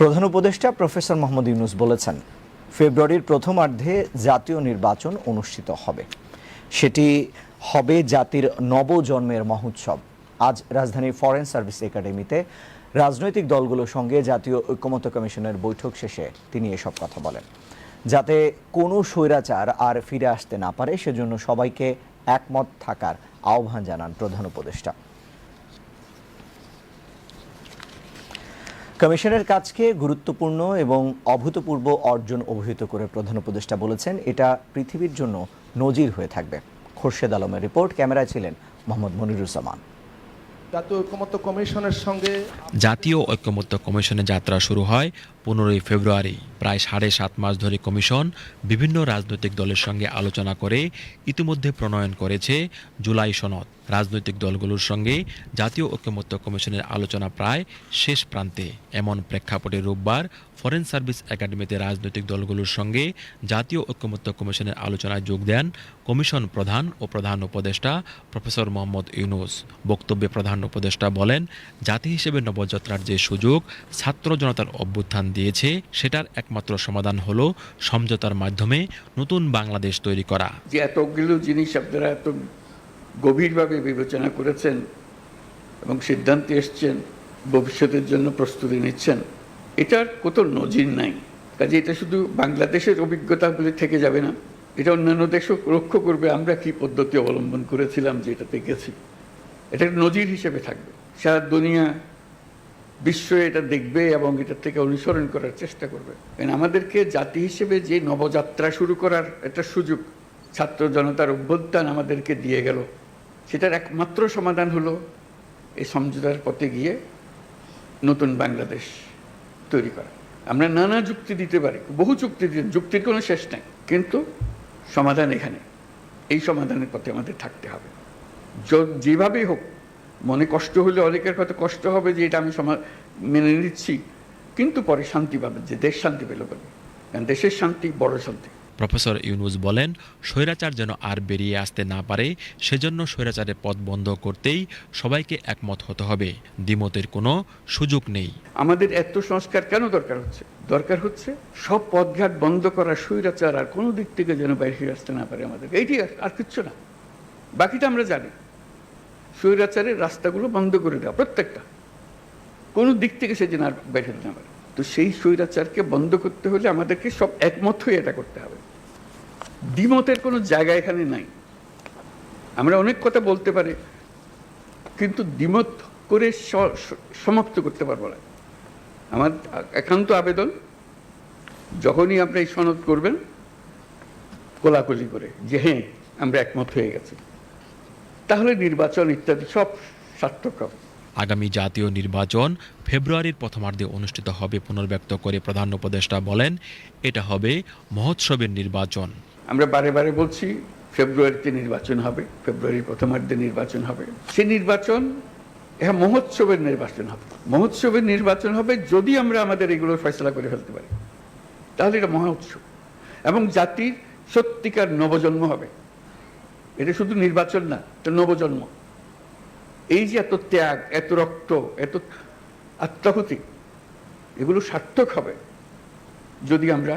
প্রধান উপদেষ্টা প্রফেসর মোহাম্মদ ইউনুস বলেছেন, ফেব্রুয়ারির প্রথমার্ধে জাতীয় নির্বাচন অনুষ্ঠিত হবে। সেটি হবে জাতির নবজন্মের মহোৎসব। আজ রাজধানীর ফরেন সার্ভিস একাডেমিতে রাজনৈতিক দলগুলোর সঙ্গে জাতীয় ঐক্যমত্য কমিশনের বৈঠক শেষে তিনি এসব কথা বলেন। যাতে কোনো স্বৈরাচার আর ফিরে আসতে না পারে, সেজন্য সবাইকে একমত থাকার আহ্বান জানান প্রধান উপদেষ্টা। কমিশনের কাজকে গুরুত্বপূর্ণ এবং অভূতপূর্ব অর্জন অভিহিত করে প্রধান উপদেষ্টা বলেছেন এটা পৃথিবীর জন্য নজির হয়ে থাকবে। খোরশেদ আলমের রিপোর্ট ক্যামেরায় ছিলেন মোহাম্মদ মনিরুজ্জামান। জাতীয় ঐকমত্য কমিশনের সঙ্গে জাতীয় ঐক্যমত্য কমিশনের যাত্রা শুরু হয় পনেরোই ফেব্রুয়ারি। প্রায় সাড়ে সাত মাস ধরে কমিশন বিভিন্ন রাজনৈতিক দলের সঙ্গে আলোচনা করে ইতিমধ্যে প্রণয়ন করেছে জুলাই সনদ। রাজনৈতিক দলগুলোর সঙ্গে জাতীয় ঐক্যমত্য কমিশনের আলোচনা প্রায় শেষ প্রান্তে। এমন প্রেক্ষাপটে রোববার ফরেন সার্ভিস একাডেমিতে রাজনৈতিক দলগুলোর সঙ্গে জাতীয় ঐক্যমত্য কমিশনের আলোচনায় যোগ দেন কমিশন প্রধান ও প্রধান উপদেষ্টা প্রফেসর মোহাম্মদ ইউনুস। বক্তব্যে প্রধান উপদেষ্টা বলেন, জাতি হিসেবে নবযাত্রার যে সুযোগ ছাত্র জনতার অভ্যুত্থান দিয়েছে, সেটার একমাত্র সমাধান হলো সমঝোতার মাধ্যমে নতুন বাংলাদেশ তৈরি করা। যে এতগুলো জিনিস আপনারা এত গভীরভাবে বিবেচনা করেছেন এবং সিদ্ধান্তে এসছেন, ভবিষ্যতের জন্য প্রস্তুতি নিচ্ছেন, এটার কত নজির নাই। কাজে এটা শুধু বাংলাদেশের অভিজ্ঞতা বলে থেকে যাবে না, এটা অন্যান্য দেশও লক্ষ্য করবে। আমরা কি পদ্ধতি অবলম্বন করেছিলাম যে এটাতে গেছি? এটা নজির হিসেবে থাকবে। সারা দুনিয়া বিশ্ব এটা দেখবে এবং এটা থেকে অনুসরণ করার চেষ্টা করবে। কারণ আমাদেরকে জাতি হিসেবে যে নবযাত্রা শুরু করার একটা সুযোগ ছাত্র জনতার অভ্যুত্থান আমাদেরকে দিয়ে গেল, সেটার একমাত্র সমাধান হলো এই সমঝোতার পথে গিয়ে নতুন বাংলাদেশ তৈরি করা। আমরা নানা যুক্তি দিতে পারি, বহু যুক্তি দিতে যুক্তির কোনো শেষ নাই, কিন্তু সমাধান এখানে। এই সমাধানের পথে আমাদের থাকতে হবে। যেভাবেই হোক মনে কষ্ট হলে অনেকের হয়তো কষ্ট হবে যে এটা আমি সমা মেনে নিচ্ছি। কিন্তু পরে শান্তি পাবে যে দেশ শান্তি পেল বলে কারণ দেশের শান্তি বড় শান্তি। প্রফেসর ইউনুস বলেন স্বৈরাচার যেন আর বেরিয়ে আসতে না পারে সেজন্য স্বৈরাচারের পথ বন্ধ করতেই সবাইকে একমত হতে হবে। দ্বিমতের কোনো সুযোগ নেই। আমাদের এত সংস্কার কেন দরকার হচ্ছে? দরকার হচ্ছে সব পথঘাট বন্ধ করা স্বৈরাচার আর কোনো দিক থেকে যেন বাইরে আসতে না পারে আমাদের এইটি আর কিচ্ছু না। বাকিটা আমরা জানি। স্বৈরাচারের রাস্তাগুলো বন্ধ করে দেওয়া, প্রত্যেকটা। কোনো দিক থেকে সে যেন আর হতে না পারে। তো সেই স্বৈরাচারকে বন্ধ করতে হলে আমাদেরকে সব একমত হয়ে এটা করতে হবে। দ্বিমতের কোনো জায়গা এখানে নাই। আমরা অনেক কথা বলতে পারি, কিন্তু দ্বিমত করে সমাপ্ত করতে পারব না। আমার একান্ত আবেদন, যখনই আপনি এই সনদ করবেন, কোলাকুলি করে যে হ্যাঁ আমরা একমত হয়ে গেছি। তাহলে নির্বাচন ইত্যাদি সব সার্থক হবে আগামী জাতীয় নির্বাচন ফেব্রুয়ারির প্রথমার্ধে অনুষ্ঠিত হবে পুনর্ব্যক্ত করে প্রধান উপদেষ্টা বলেন এটা হবে মহোৎসবের নির্বাচন। আমরা বারে বারে বলছি ফেব্রুয়ারিতে নির্বাচন হবে ফেব্রুয়ারির প্রথমার্ধে নির্বাচন হবে। সে নির্বাচন হ্যাঁ মহোৎসবের নির্বাচন হবে। মহোৎসবের নির্বাচন হবে যদি আমরা আমাদের এগুলো ফয়সলা করে ফেলতে পারি। তাহলে এটা মহোৎসব এবং জাতির সত্যিকার নবজন্ম হবে। এটা শুধু নির্বাচন না, এটা নবজন্ম। এই যে এত ত্যাগ, এত রক্ত, এত আত্মাহুতি, এগুলো সার্থক হবে। যদি আমরা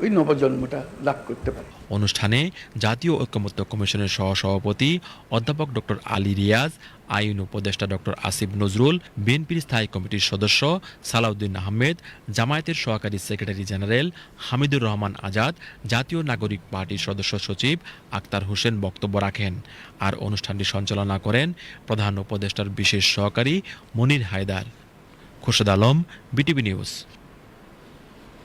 ওই নবজন্মটা লাভ করতে পারি। অনুষ্ঠানে জাতীয় ঐক্যমত্য কমিশনের সহসভাপতি অধ্যাপক ডক্টর আলী রিয়াজ, আইন উপদেষ্টা ডক্টর আসিফ নজরুল, বিএনপির স্থায়ী কমিটির সদস্য সালাউদ্দিন আহমেদ, জামায়াতের সহকারী সেক্রেটারি জেনারেল হামিদুর রহমান আজাদ, জাতীয় নাগরিক পার্টির সদস্য সচিব আক্তার হোসেন বক্তব্য রাখেন। আর অনুষ্ঠানটি সঞ্চালনা করেন প্রধান উপদেষ্টার বিশেষ সহকারী Monir Haider. Khurshed Alam, BTV news.